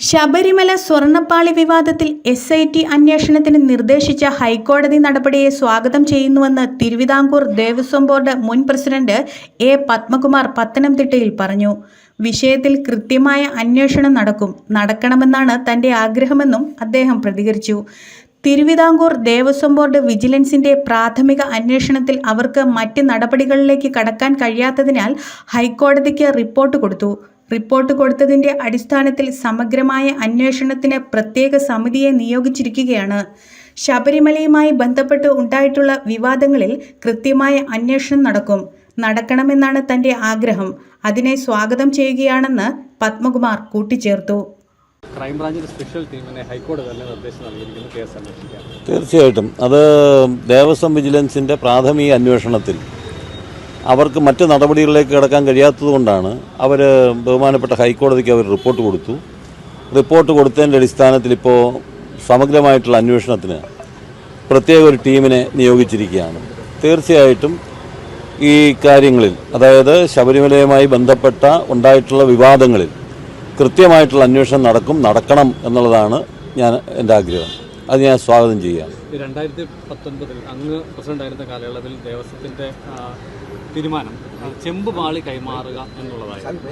ശബരിമല സ്വർണപ്പാളി വിവാദത്തിൽ S I T അന്വേഷണത്തിന് നിർദ്ദേശിച്ച ഹൈക്കോടതി നടപടിയെ സ്വാഗതം ചെയ്യുന്നുവെന്ന് തിരുവിതാംകൂർ ദേവസ്വം ബോർഡ് മുൻ പ്രസിഡന്റ് എ പത്മകുമാർ പത്തനംതിട്ടയിൽ പറഞ്ഞു. വിഷയത്തിൽ കൃത്യമായ അന്വേഷണം നടക്കും നടക്കണമെന്നാണ് തന്റെ ആഗ്രഹമെന്നും അദ്ദേഹം പ്രതികരിച്ചു. തിരുവിതാംകൂർ ദേവസ്വം ബോർഡ് വിജിലൻസിന്റെ പ്രാഥമിക അന്വേഷണത്തിൽ അവർക്ക് മറ്റ് നടപടികളിലേക്ക് കടക്കാൻ കഴിയാത്തതിനാൽ ഹൈക്കോടതിക്ക് റിപ്പോർട്ട് കൊടുത്തു. റിപ്പോർട്ട് കൊടുത്തതിന്റെ അടിസ്ഥാനത്തിൽ സമഗ്രമായ അന്വേഷണത്തിന് പ്രത്യേക സമിതിയെ നിയോഗിച്ചിരിക്കുകയാണ്. ശബരിമലയുമായി ബന്ധപ്പെട്ട് ഉണ്ടായിട്ടുള്ള വിവാദങ്ങളിൽ കൃത്യമായ അന്വേഷണം നടക്കും. നടക്കണമെന്നാണ് തന്റെ ആഗ്രഹം. അതിനെ സ്വാഗതം ചെയ്യുകയാണെന്ന് പത്മകുമാർ കൂട്ടിച്ചേർത്തു. ക്രൈംബ്രാഞ്ചിന്റെ സ്പെഷ്യൽ ടീമിനെ ഹൈക്കോടതി തന്നെ നിർദ്ദേശം നൽകിയിരിക്കുന്നു. കേസ് അന്വേഷിക്കാൻ. തീർച്ചയായിട്ടും. അത് ദേവസ്വം വിജിലൻസിന്റെ പ്രാഥമിക അന്വേഷണത്തിൽ അവർക്ക് മറ്റ് നടപടികളിലേക്ക് കിടക്കാൻ കഴിയാത്തതുകൊണ്ടാണ് അവർ ബഹുമാനപ്പെട്ട ഹൈക്കോടതിക്ക് അവർ റിപ്പോർട്ട് കൊടുത്തു. റിപ്പോർട്ട് കൊടുത്തതിന്റെ അടിസ്ഥാനത്തിൽ ഇപ്പോൾ സമഗ്രമായിട്ടുള്ള അന്വേഷണത്തിന് പ്രത്യേക ഒരു ടീമിനെ നിയോഗിച്ചിരിക്കുകയാണ്. തീർച്ചയായിട്ടും ഈ കാര്യങ്ങളിൽ അതായത് ശബരിമലയുമായി ബന്ധപ്പെട്ട ഉണ്ടായിട്ടുള്ള വിവാദങ്ങളിൽ കൃത്യമായിട്ടുള്ള അന്വേഷണം നടക്കും നടക്കണം എന്നുള്ളതാണ് ഞാൻ എന്റെ ആഗ്രഹം. അത് ഞാൻ സ്വാഗതം ചെയ്യാം. രണ്ടായിരത്തി പത്തൊൻപതിൽ അങ്ങ് പ്രസിഡന്റ് ആയിരുന്ന കാലയളവിൽ ദേവസ്വത്തിന്റെ തീരുമാനം ചെമ്പ് പാളി കൈമാറുക എന്നുള്ളതായിരുന്നു.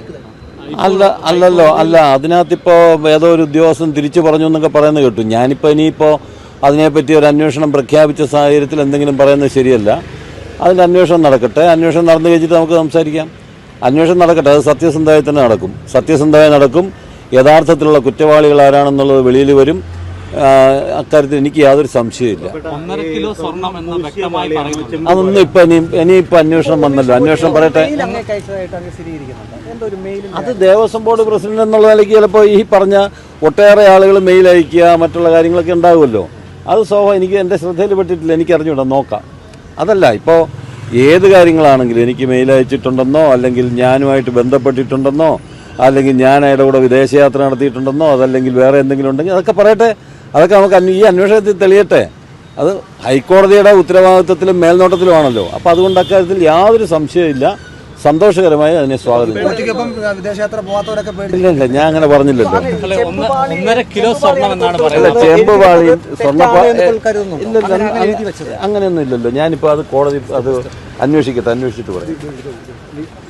ആ, അല്ല അല്ലല്ലോ അല്ല അതിനകത്തിപ്പോൾ ഏതോ ഒരു ഉദ്യോഗസ്ഥൻ തിരിച്ചു പറഞ്ഞു എന്നൊക്കെ പറയുന്നത് കേട്ടു. ഞാനിപ്പോൾ ഇനിയിപ്പോൾ അതിനെപ്പറ്റി ഒരു അന്വേഷണം പ്രഖ്യാപിച്ച സാഹചര്യത്തിൽ എന്തെങ്കിലും പറയുന്നത് ശരിയല്ല. അതിന്റെ അന്വേഷണം നടക്കട്ടെ. അന്വേഷണം നടന്നു കഴിഞ്ഞിട്ട് നമുക്ക് സംസാരിക്കാം. അന്വേഷണം നടക്കട്ടെ. അത് സത്യസന്ധമായി തന്നെ നടക്കും. സത്യസന്ധമായി നടക്കും. യഥാർത്ഥത്തിലുള്ള കുറ്റവാളികൾ ആരാണെന്നുള്ളത് വെളിയിൽ വരും. അക്കാര്യത്തിൽ എനിക്ക് യാതൊരു സംശയമില്ല ഒന്നര കിലോ സ്വർണം എന്ന് വ്യക്തമായി പറയുന്നുണ്ട്. അതൊന്നും ഇപ്പൊ ഇനി ഇനിയിപ്പോൾ അന്വേഷണം വന്നല്ലോ. അന്വേഷണം പറയട്ടെ. അത് ദേവസ്വം ബോർഡ് പ്രസിഡന്റ് എന്നുള്ള നിലയ്ക്ക് ചിലപ്പോൾ ഈ പറഞ്ഞ ഒട്ടേറെ ആളുകൾ മെയിൽ അയക്കുക മറ്റുള്ള കാര്യങ്ങളൊക്കെ ഉണ്ടാകുമല്ലോ അത് സ്വഭാവം എനിക്ക് എന്റെ ശ്രദ്ധയിൽപ്പെട്ടിട്ടില്ല എനിക്ക് അറിഞ്ഞൂടാ നോക്കാം. അതല്ല ഇപ്പോ ഏത് കാര്യങ്ങളാണെങ്കിലും എനിക്ക് മെയിൽ അയച്ചിട്ടുണ്ടെന്നോ അല്ലെങ്കിൽ ഞാനുമായിട്ട് ബന്ധപ്പെട്ടിട്ടുണ്ടെന്നോ അല്ലെങ്കിൽ ഞാൻ അയാളുടെ കൂടെ വിദേശയാത്ര നടത്തിയിട്ടുണ്ടെന്നോ അതല്ലെങ്കിൽ വേറെ എന്തെങ്കിലും ഉണ്ടെങ്കിൽ അതൊക്കെ പറയട്ടെ. അതൊക്കെ നമുക്ക് ഈ അന്വേഷണത്തിൽ തെളിയട്ടെ. അത് ഹൈക്കോടതിയുടെ ഉത്തരവാദിത്വത്തിലും മേൽനോട്ടത്തിലുമാണല്ലോ. അപ്പോൾ അതുകൊണ്ട് അക്കാര്യത്തിൽ യാതൊരു സംശയമില്ല സന്തോഷകരമായി അതിനെ സ്വാഗതം. ഇല്ല ഇല്ല ഞാൻ അങ്ങനെ പറഞ്ഞില്ലല്ലോ. അല്ലെ ഒന്നര കിലോ സ്വർണം എന്നാണ് അല്ല പറയുന്നത് ചേമ്പ് പാളിയും സ്വർണപ്പാ തെറ്റാണ് എന്ന് കരുതുന്നുണ്ടോ? ഇല്ല. അങ്ങനെയൊന്നും ഇല്ലല്ലോ. ഞാനിപ്പോൾ അത് കോടതി അത് അന്വേഷിക്കട്ടെ അന്വേഷിച്ചിട്ട് പറയാം.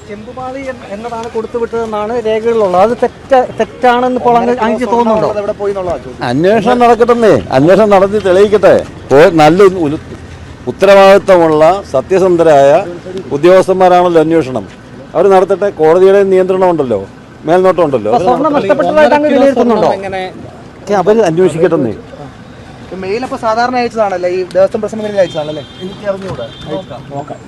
ചെമ്പുപാളി എന്നതാണ് കൊടുത്തുവിട്ടതെന്നാണ് രേഖകളിലുള്ളത്. അത് തെറ്റ തെറ്റാണെന്ന് ഇപ്പോൾ അങ്ങ് അങ്ങ് തോന്നുന്നുണ്ടോ? അന്വേഷണം നടക്കട്ടെ അന്വേഷണം നടത്തി തെളിയിക്കട്ടെ. നല്ല ഉത്തരവാദിത്തമുള്ള സത്യസന്ധരായ ഉദ്യോഗസ്ഥന്മാരാണല്ലോ അന്വേഷണം. അവർ നടത്തട്ടെ കോടതിയുടെ നിയന്ത്രണം ഉണ്ടല്ലോ മേൽനോട്ടം ഉണ്ടല്ലോ അത് സ്വർണം നഷ്ടപ്പെട്ടതായിട്ട് അങ്ങ് വിലയിരുത്തുന്നുണ്ടോ? നടത്തട്ടെ. അവർ അന്വേഷിക്കട്ടെ മെയിൽ അപ്പൊ സാധാരണ അയച്ചതാണല്ലേ? ഈ ദേവസ്വം പ്രസംഗത്തിൽ അയച്ചതാണല്ലേ? എനിക്ക് അറിഞ്ഞുകൂടാ. നോക്കാം.